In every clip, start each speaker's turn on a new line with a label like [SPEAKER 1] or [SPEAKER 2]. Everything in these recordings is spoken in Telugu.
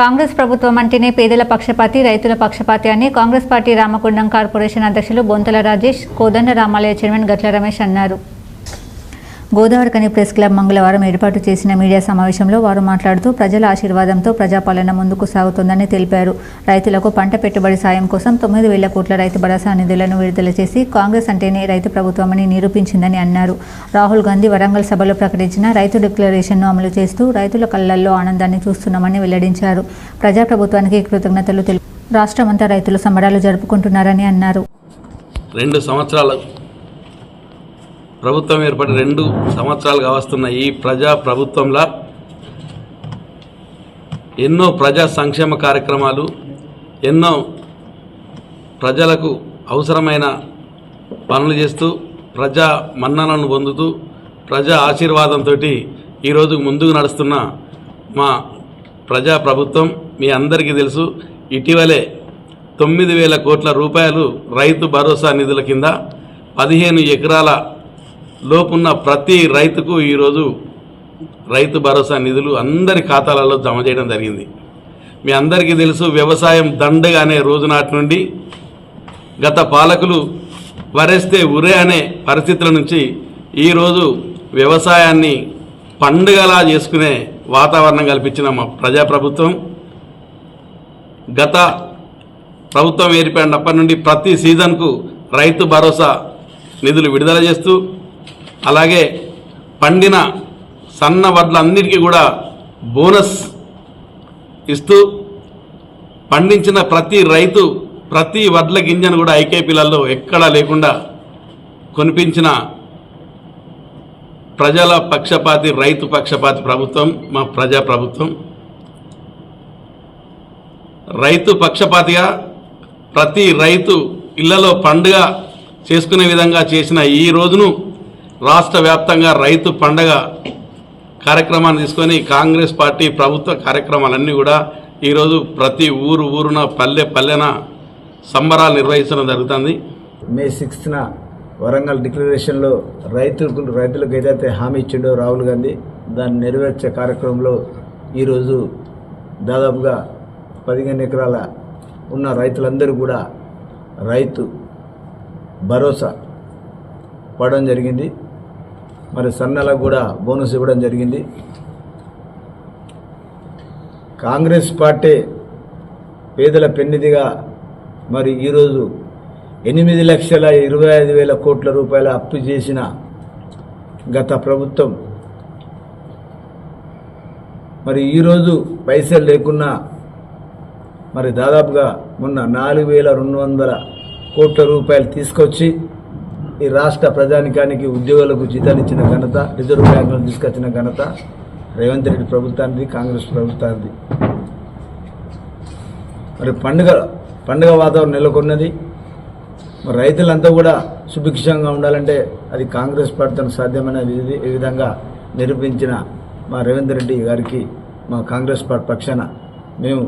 [SPEAKER 1] కాంగ్రెస్ ప్రభుత్వం అంటేనే పేదల పక్షపాతి రైతుల పక్షపాతి అని కాంగ్రెస్ పార్టీ రామకుండం కార్పొరేషన్ అధ్యక్షులు బొంతల రాజేష్ కోదండ రామాలయ చైర్మన్ గట్ల రమేష్ అన్నారు. గోదావరి కని ప్రెస్ క్లబ్ మంగళవారం ఏర్పాటు చేసిన మీడియా సమావేశంలో వారు మాట్లాడుతూ ప్రజల ఆశీర్వాదంతో ప్రజాపాలన ముందుకు సాగుతోందని తెలిపారు. రైతులకు పంట పెట్టుబడి సాయం కోసం తొమ్మిది వేల కోట్ల రైతు భరోసా నిధులను విడుదల చేసి కాంగ్రెస్ అంటేనే రైతు ప్రభుత్వమని నిరూపించిందని అన్నారు. రాహుల్ గాంధీ వరంగల్ సభలో ప్రకటించిన రైతు డిక్లరేషన్ను అమలు చేస్తూ రైతుల కళ్ళల్లో ఆనందాన్ని చూస్తున్నామని వెల్లడించారు. ప్రజాప్రభుత్వానికి కృతజ్ఞతలు తెలుపు రాష్ట్రమంతా రైతులు సంబరాలు జరుపుకుంటున్నారని అన్నారు.
[SPEAKER 2] రెండు సంవత్సరాలు ప్రభుత్వం ఏర్పడి రెండు సంవత్సరాలుగా వస్తున్న ఈ ప్రజా ప్రభుత్వంలో ఎన్నో ప్రజా సంక్షేమ కార్యక్రమాలు ఎన్నో ప్రజలకు అవసరమైన పనులు చేస్తూ ప్రజా మన్ననను పొందుతూ ప్రజా ఆశీర్వాదంతో ఈరోజు ముందుకు నడుస్తున్న మా ప్రజా ప్రభుత్వం మీ అందరికీ తెలుసు. ఇటీవలే తొమ్మిది వేల కోట్ల రూపాయలు రైతు భరోసా నిధుల కింద పదిహేను ఎకరాల లోపున్న ప్రతి రైతుకు ఈరోజు రైతు భరోసా నిధులు అందరి ఖాతాలలో జమ చేయడం జరిగింది. మీ అందరికీ తెలుసు వ్యవసాయం దండగా అనే రోజు నాటి నుండి గత పాలకులు వరేస్తే ఉరే అనే పరిస్థితుల నుంచి ఈరోజు వ్యవసాయాన్ని పండుగలా చేసుకునే వాతావరణం కల్పించిన మా ప్రజాప్రభుత్వం గత ప్రభుత్వం ఏర్పడినప్పటి నుండి ప్రతి సీజన్కు రైతు భరోసా నిధులు విడుదల చేస్తూ అలాగే పండిన సన్న వడ్లందరికీ కూడా బోనస్ ఇస్తూ పండించిన ప్రతి రైతు ప్రతి వడ్ల గింజను కూడా ఐకేపీలలో ఎక్కడా లేకుండా కొనిపించిన ప్రజల పక్షపాతి రైతు పక్షపాతి ప్రభుత్వం మా ప్రజా ప్రభుత్వం. రైతు పక్షపాతిగా ప్రతి రైతు ఇళ్ళలో పండుగ చేసుకునే విధంగా చేసిన ఈ రోజును రాష్ట్ర వ్యాప్తంగా రైతు పండగ కార్యక్రమాన్ని తీసుకొని కాంగ్రెస్ పార్టీ ప్రభుత్వ కార్యక్రమాలన్నీ కూడా ఈరోజు ప్రతి ఊరు ఊరున పల్లె పల్లెన సంబరాలు నిర్వహించడం జరుగుతుంది.
[SPEAKER 3] మే సిక్స్త్న వరంగల్ డిక్లరేషన్లో రైతులకు రైతులకు ఏదైతే హామీ ఇచ్చిండో రాహుల్ గాంధీ దాన్ని నెరవేర్చే కార్యక్రమంలో ఈరోజు దాదాపుగా పదిహేను ఎకరాల ఉన్న రైతులందరూ కూడా రైతు భరోసా పడడం జరిగింది. మరి సన్నలకు కూడా బోనస్ ఇవ్వడం జరిగింది. కాంగ్రెస్ పార్టీ పేదల పెన్నిదిగా మరి ఈరోజు ఎనిమిది లక్షల ఇరవై ఐదు వేల కోట్ల రూపాయల అప్పు చేసిన గత ప్రభుత్వం. మరి ఈరోజు పైసలు లేకున్నా మరి దాదాపుగా మొన్న నాలుగు వేల రెండు వందల కోట్ల రూపాయలు తీసుకొచ్చి ఈ రాష్ట్ర ప్రజానికానికి ఉద్యోగులకు జీతాలు ఇచ్చిన ఘనత రిజర్వ్ బ్యాంకులను తీసుకొచ్చిన ఘనత రేవంత్ రెడ్డి ప్రభుత్వానికి కాంగ్రెస్ ప్రభుత్వానికి మరి పండుగ పండుగ వాతావరణం నెలకొన్నది. మరి రైతులంతా కూడా సుభిక్షంగా ఉండాలంటే అది కాంగ్రెస్ పార్టీతో సాధ్యమైన ఈ విధంగా నిరూపించిన మా రేవంత్ రెడ్డి గారికి మా కాంగ్రెస్ పార్టీ పక్షాన మేము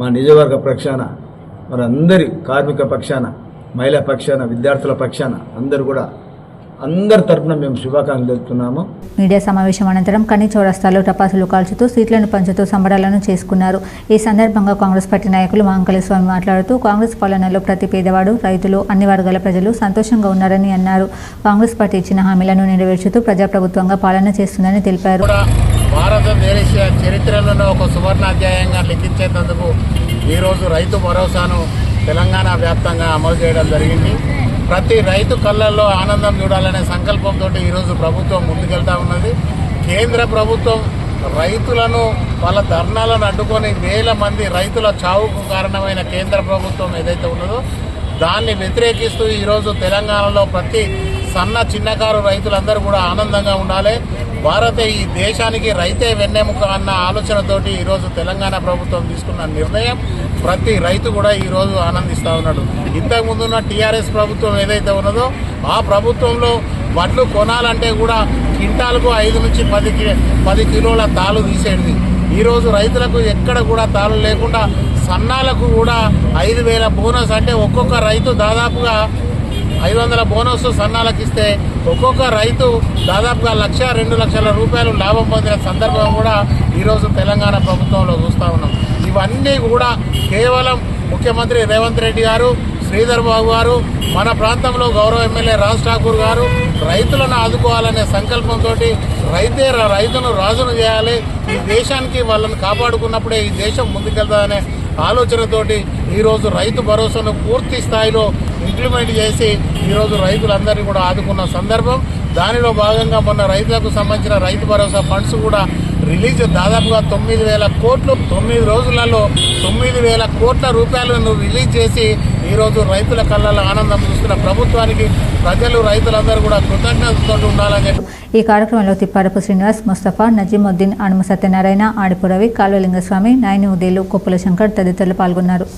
[SPEAKER 3] మా నిజవర్గ పక్షాన మరి అందరి కార్మిక పక్షాన మహిళా పక్షాన విద్యార్థుల పక్షాన అందరూ కూడా అందరి తరపున మేము శుభాకాంక్షలు తెలుపుతున్నాము.
[SPEAKER 1] మీడియా సమావేశం అనంతరం కని చౌరస్తాలో టపాసులు కాల్చుతూ సీట్లను పంచుతూ సంబరాలను చేసుకున్నారు. ఈ సందర్భంగా కాంగ్రెస్ పార్టీ నాయకులు మహంకాళి స్వామి మాట్లాడుతూ కాంగ్రెస్ పాలనలో ప్రతి పేదవాడు రైతులు అన్ని వర్గాల ప్రజలు సంతోషంగా ఉన్నారని అన్నారు. కాంగ్రెస్ పార్టీ ఇచ్చిన హామీలను నెరవేర్చుతూ ప్రజాప్రభుత్వంగా పాలన చేస్తుందని తెలిపారు.
[SPEAKER 4] భారతదేశ చరిత్రలోనే ఒక సువర్ణాధ్యాయంగా లిఖించేందుకు ఈరోజు రైతు భరోసాను తెలంగాణ వ్యాప్తంగా అమలు చేయడం జరిగింది. ప్రతి రైతు కళ్ళల్లో ఆనందం చూడాలనే సంకల్పంతో ఈరోజు ప్రభుత్వం ముందుకెళ్తా ఉన్నది. కేంద్ర ప్రభుత్వం రైతులను వాళ్ళ ధర్నాలను అడ్డుకొని వేల మంది రైతుల చావుకు కారణమైన కేంద్ర ప్రభుత్వం ఏదైతే ఉన్నదో దాన్ని వ్యతిరేకిస్తూ ఈరోజు తెలంగాణలో ప్రతి సన్న చిన్నకారు రైతులందరూ కూడా ఆనందంగా ఉండాలి. భారత ఈ దేశానికి రైతే వెన్నెముక అన్న ఆలోచనతోటి ఈరోజు తెలంగాణ ప్రభుత్వం తీసుకున్న నిర్ణయం. ప్రతి రైతు కూడా ఈరోజు ఆనందిస్తూ ఉన్నాడు. ఇంతకుముందున్న టీఆర్ఎస్ ప్రభుత్వం ఏదైతే ఉన్నదో ఆ ప్రభుత్వంలో వడ్లు కొనాలంటే కూడా క్వింటాలకు ఐదు నుంచి పది కి- పది కిలోల తాలు తీసేది ఈరోజు రైతులకు ఎక్కడ కూడా తాళం లేకుండా సన్నాలకు కూడా ఐదు వేల బోనస్ అంటే ఒక్కొక్క రైతు దాదాపుగా ఐదు వందల బోనస్ సన్నాలకు ఇస్తే ఒక్కొక్క రైతు దాదాపుగా లక్ష రెండు లక్షల రూపాయలు లాభం పొందిన సందర్భం కూడా ఈరోజు తెలంగాణ ప్రభుత్వంలో చూస్తూ ఉన్నాం. ఇవన్నీ కూడా కేవలం ముఖ్యమంత్రి రేవంత్ రెడ్డి గారు శ్రీధర్ బాబు గారు మన ప్రాంతంలో గౌరవ ఎమ్మెల్యే రాజ్ ఠాకూర్ గారు రైతులను ఆదుకోవాలనే సంకల్పంతో రైతే రైతును రాజును చేయాలి. ఈ దేశానికి వాళ్ళని కాపాడుకున్నప్పుడే ఈ దేశం ముందుకెళ్తాదనే ఆలోచనతోటి ఈరోజు రైతు భరోసాను పూర్తి స్థాయిలో ఇంప్లిమెంట్ చేసి ఈరోజు రైతులందరినీ కూడా ఆదుకున్న సందర్భం. దానిలో భాగంగా మొన్న రైతులకు సంబంధించిన రైతు భరోసా ఫండ్స్ కూడా రిలీజ్ దాదాపుగా తొమ్మిది వేల కోట్లు తొమ్మిది రోజులలో తొమ్మిది వేల కోట్ల రూపాయలను రిలీజ్ చేసి ఈరోజు రైతుల కళ్ళల్లో ఆనందం చూస్తున్న ప్రభుత్వానికి ప్రజలు రైతులందరూ కూడా కృతజ్ఞతతో ఉండాలని చెప్పి.
[SPEAKER 1] ఈ కార్యక్రమంలో తిప్పారపు శ్రీనివాస్ ముస్తఫా నజీముద్దీన్ అనుమ సత్యనారాయణ ఆడిపురవి కాలువలింగస్వామి నాయని ఉదయలు కొప్పుల శంకర్ తదితరులు పాల్గొన్నారు.